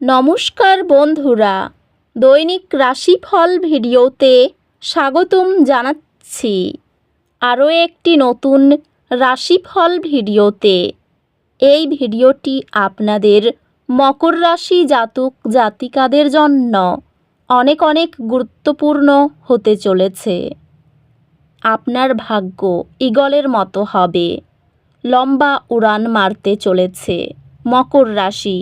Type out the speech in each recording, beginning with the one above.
নমস্কার বন্ধুরা। দৈনিক রাশিফল ভিডিওতে স্বাগতম জানাচ্ছি। আরও একটি নতুন রাশিফল ভিডিওতে। এই ভিডিওটি আপনাদের মকর রাশি জাতক জাতিকাদের জন্য অনেক অনেক গুরুত্বপূর্ণ হতে চলেছে। আপনার ভাগ্য ঈগলের মতো হবে। লম্বা উড়ান মারতে চলেছে মকর রাশি।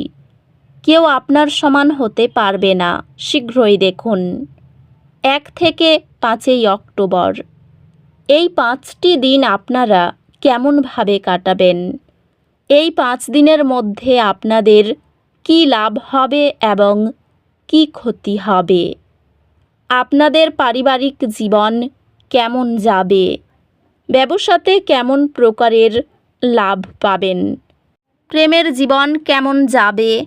কেউ আপনার সমান হতে পারবে না। শীঘ্রই দেখুন। এক থেকে পাঁচই অক্টোবর। এই পাঁচটি দিন আপনারা কেমনভাবে কাটাবেন? এই পাঁচ দিনের মধ্যে আপনাদের কী লাভ হবে এবং কী ক্ষতি হবে? আপনাদের পারিবারিক জীবন কেমন যাবে? ব্যবসাতে কেমন প্রকারের লাভ পাবেন? প্রেমের জীবন কেমন যাবে?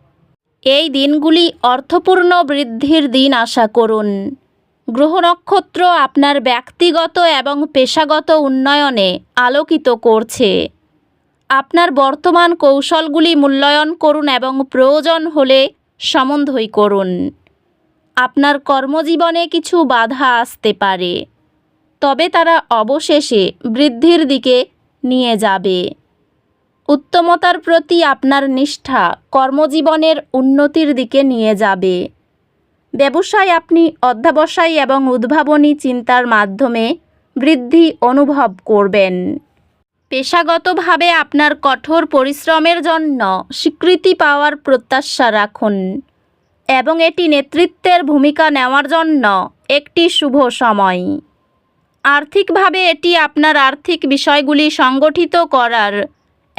এই দিনগুলি অর্থপূর্ণ বৃদ্ধির দিন, আশা করুন। গ্রহ নক্ষত্র আপনার ব্যক্তিগত এবং পেশাগত উন্নয়নে আলোকিত করছে। আপনার বর্তমান কৌশলগুলি মূল্যায়ন করুন এবং প্রয়োজন হলে সম্বন্ধই করুন। আপনার কর্মজীবনে কিছু বাধা আসতে পারে, তবে তারা অবশেষে বৃদ্ধির দিকে নিয়ে যাবে। উত্তমতার প্রতি আপনার নিষ্ঠা কর্মজীবনের উন্নতির দিকে নিয়ে যাবে। ব্যবসায় আপনি অধ্যাবসায় এবং উদ্ভাবনী চিন্তার মাধ্যমে বৃদ্ধি অনুভব করবেন। পেশাগতভাবে আপনার কঠোর পরিশ্রমের জন্য স্বীকৃতি পাওয়ার প্রত্যাশা রাখুন এবং এটি নেতৃত্বের ভূমিকা নেওয়ার জন্য একটি শুভ সময়। আর্থিকভাবে এটি আপনার আর্থিক বিষয়গুলি সংগঠিত করার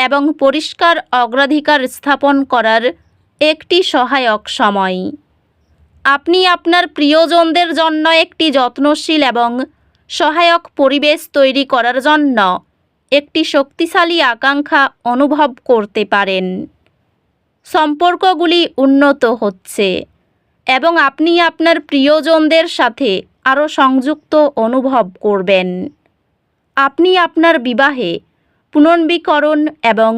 এবং পরিষ্কার অগ্রাধিকার স্থাপন করার একটি সহায়ক সময়। আপনি আপনার প্রিয়জনদের জন্য একটি যত্নশীল এবং সহায়ক পরিবেশ তৈরি করার জন্য একটি শক্তিশালী আকাঙ্ক্ষা অনুভব করতে পারেন। সম্পর্কগুলি উন্নত হচ্ছে এবং আপনি আপনার প্রিয়জনদের সাথে আরও সংযুক্ত অনুভব করবেন। আপনি আপনার বিবাহে পুনর্বীকরণ এবং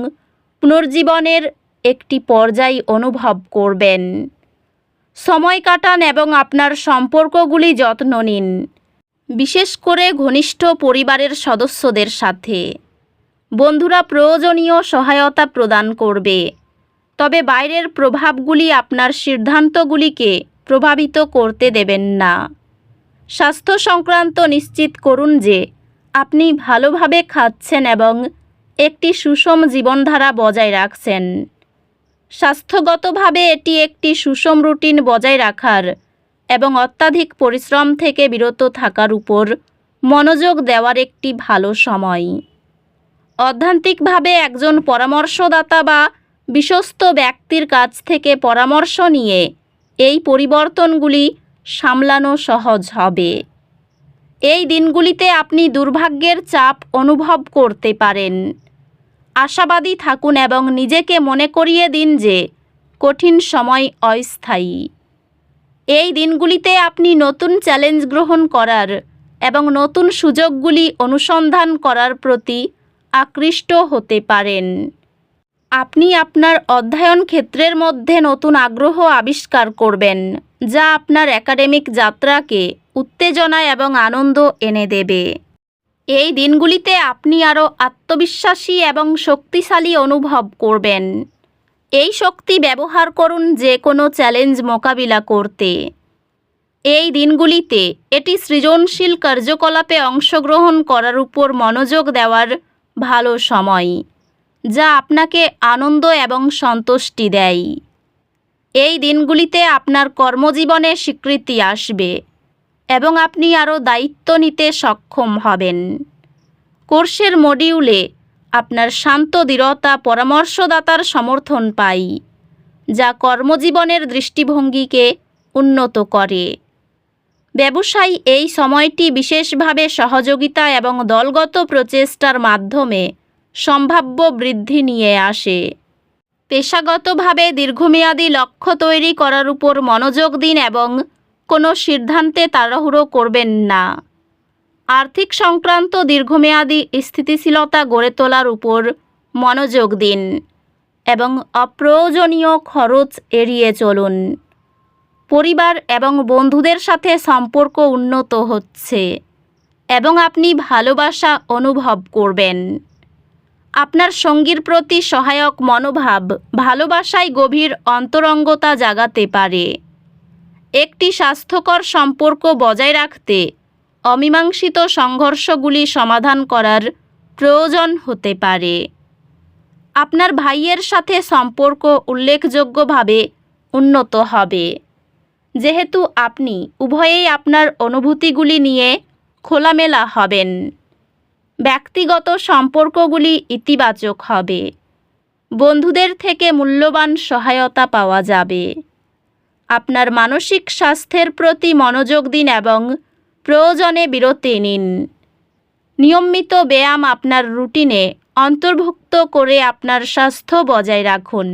পুনর্জীবনের একটি পর্যায় অনুভব করবেন। সময় কাটান এবং আপনার সম্পর্কগুলি যত্ন নিন, বিশেষ করে ঘনিষ্ঠ পরিবারের সদস্যদের সাথে। বন্ধুরা প্রয়োজনীয় সহায়তা প্রদান করবে, তবে বাইরের প্রভাবগুলি আপনার সিদ্ধান্তগুলিকে প্রভাবিত করতে দেবেন না। স্বাস্থ্য সংক্রান্ত নিশ্চিত করুন যে আপনি ভালোভাবে খাচ্ছেন এবং একটি সুষম জীবনধারা বজায় রাখছেন। স্বাস্থ্যগতভাবে এটি একটি সুষম রুটিন বজায় রাখার এবং অত্যাধিক পরিশ্রম থেকে বিরত থাকার উপর মনোযোগ দেওয়ার একটি ভালো সময়। অধ্যান্তিকভাবে একজন পরামর্শদাতা বা বিশ্বস্ত ব্যক্তির কাছ থেকে পরামর্শ নিয়ে এই পরিবর্তনগুলি সামলানো সহজ হবে। এই দিনগুলিতে আপনি দুর্ভাগ্যের চাপ অনুভব করতে পারেন। আশাবাদী থাকুন এবং নিজেকে মনে করিয়ে দিন যে কঠিন সময় অস্থায়ী। এই দিনগুলিতে আপনি নতুন চ্যালেঞ্জ গ্রহণ করার এবং নতুন সুযোগগুলি অনুসন্ধান করার প্রতি আকৃষ্ট হতে পারেন। আপনি আপনার অধ্যয়ন ক্ষেত্রের মধ্যে নতুন আগ্রহ আবিষ্কার করবেন, যা আপনার একাডেমিক যাত্রাকে উত্তেজনা এবং আনন্দ এনে দেবে। এই দিনগুলিতে আপনি আরও আত্মবিশ্বাসী এবং শক্তিশালী অনুভব করবেন। এই শক্তি ব্যবহার করুন যে কোনো চ্যালেঞ্জ মোকাবিলা করতে। এই দিনগুলিতে এটি সৃজনশীল কার্যকলাপে অংশগ্রহণ করার উপর মনোযোগ দেওয়ার ভালো সময়, যা আপনাকে আনন্দ এবং সন্তুষ্টি দেয়। এই দিনগুলিতে আপনার কর্মজীবনে স্বীকৃতি আসবে। এবং আপনি আরও দায়িত্ব নিতে সক্ষম হবেন। কোর্সের মডিউলে আপনার শান্ত দৃঢ়তা পরামর্শদাতার সমর্থন পাই, যা কর্মজীবনের দৃষ্টিভঙ্গিকে উন্নত করে। ব্যবসায়ী এই সময়টি বিশেষভাবে সহযোগিতা এবং দলগত প্রচেষ্টার মাধ্যমে সম্ভাব্য বৃদ্ধি নিয়ে আসে। পেশাগতভাবে দীর্ঘমেয়াদী লক্ষ্য তৈরি করার উপর মনোযোগ দিন এবং কোনো সিদ্ধান্তে তাড়াহুড়ো করবেন না। আর্থিক সংক্রান্ত দীর্ঘমেয়াদী স্থিতিশীলতা গড়ে তোলার উপর মনোযোগ দিন এবং অপ্রয়োজনীয় খরচ এড়িয়ে চলুন। পরিবার এবং বন্ধুদের সাথে সম্পর্ক উন্নত হচ্ছে এবং আপনি ভালোবাসা অনুভব করবেন। আপনার সঙ্গীর প্রতি সহায়ক মনোভাব ভালোবাসায় গভীর অন্তরঙ্গতা জাগাতে পারে। একটি স্বাস্থ্যকর সম্পর্ক বজায় রাখতে অমীমাংসিত সংঘর্ষগুলি সমাধান করার প্রয়োজন হতে পারে। আপনার ভাইয়ের সাথে সম্পর্ক উল্লেখযোগ্যভাবে উন্নত হবে। যেহেতু আপনি উভয়েই আপনার অনুভূতিগুলি নিয়ে খোলামেলা হবেন, ব্যক্তিগত সম্পর্কগুলি ইতিবাচক হবে, বন্ধুদের থেকে মূল্যবান সহায়তা পাওয়া যাবে। আপনার মানসিক স্বাস্থ্যের প্রতি মনোযোগ দিন এবং প্রয়োজনে বিরতি নিন। নিয়মিত ব্যায়াম আপনার রুটিনে অন্তর্ভুক্ত করে আপনার স্বাস্থ্য বজায় রাখুন।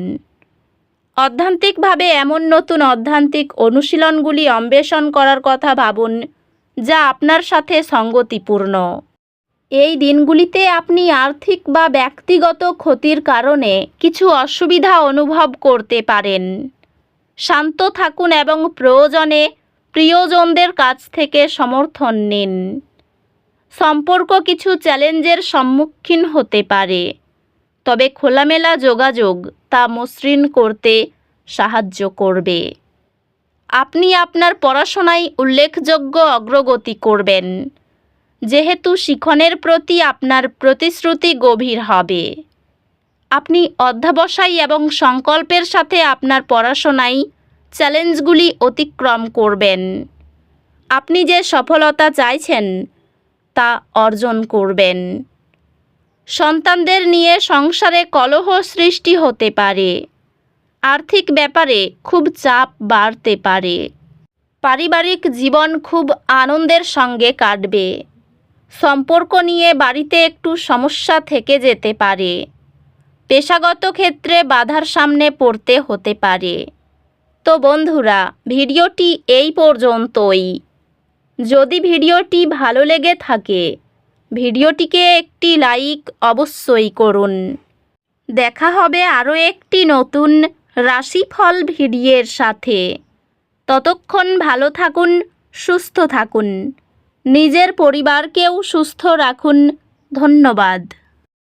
অধ্যান্তিকভাবে এমন নতুন অধ্যান্তিক অনুশীলনগুলি অন্বেষণ করার কথা ভাবুন, যা আপনার সাথে সঙ্গতিপূর্ণ। এই দিনগুলিতে আপনি আর্থিক বা ব্যক্তিগত ক্ষতির কারণে কিছু অসুবিধা অনুভব করতে পারেন। শান্ত থাকুন এবং প্রয়োজনে প্রিয়জনদের কাছ থেকে সমর্থন নিন। সম্পর্ক কিছু চ্যালেঞ্জের সম্মুখীন হতে পারে। তবে খোলামেলা যোগাযোগ তা মসৃণ করতে সাহায্য করবে। আপনি আপনার পড়াশোনায় উল্লেখযোগ্য অগ্রগতি করবেন। যেহেতু শিখনের প্রতি আপনার প্রতিশ্রুতি গভীর হবে। আপনি অধ্যাবসায় এবং সংকল্পের সাথে আপনার পড়াশোনায় চ্যালেঞ্জগুলি অতিক্রম করবেন। আপনি যে সফলতা চাইছেন, তা অর্জন করবেন। সন্তানদের নিয়ে সংসারে কলহ সৃষ্টি হতে পারে। আর্থিক ব্যাপারে খুব চাপ বাড়তে পারে। পারিবারিক জীবন খুব আনন্দের সঙ্গে কাটবে। সম্পর্ক নিয়ে বাড়িতে একটু সমস্যা থেকে যেতে পারে। পেশাগত ক্ষেত্রে বাধার সামনে পড়তে হতে পারে। তো বন্ধুরা, ভিডিওটি এই পর্যন্তই। যদি ভিডিওটি ভালো লেগে থাকে, ভিডিওটিকে একটি লাইক অবশ্যই করুন। দেখা হবে আরও একটি নতুন রাশিফল ভিডিওর সাথে। ততক্ষণ ভালো থাকুন, সুস্থ থাকুন। নিজের পরিবারকেও সুস্থ রাখুন। ধন্যবাদ।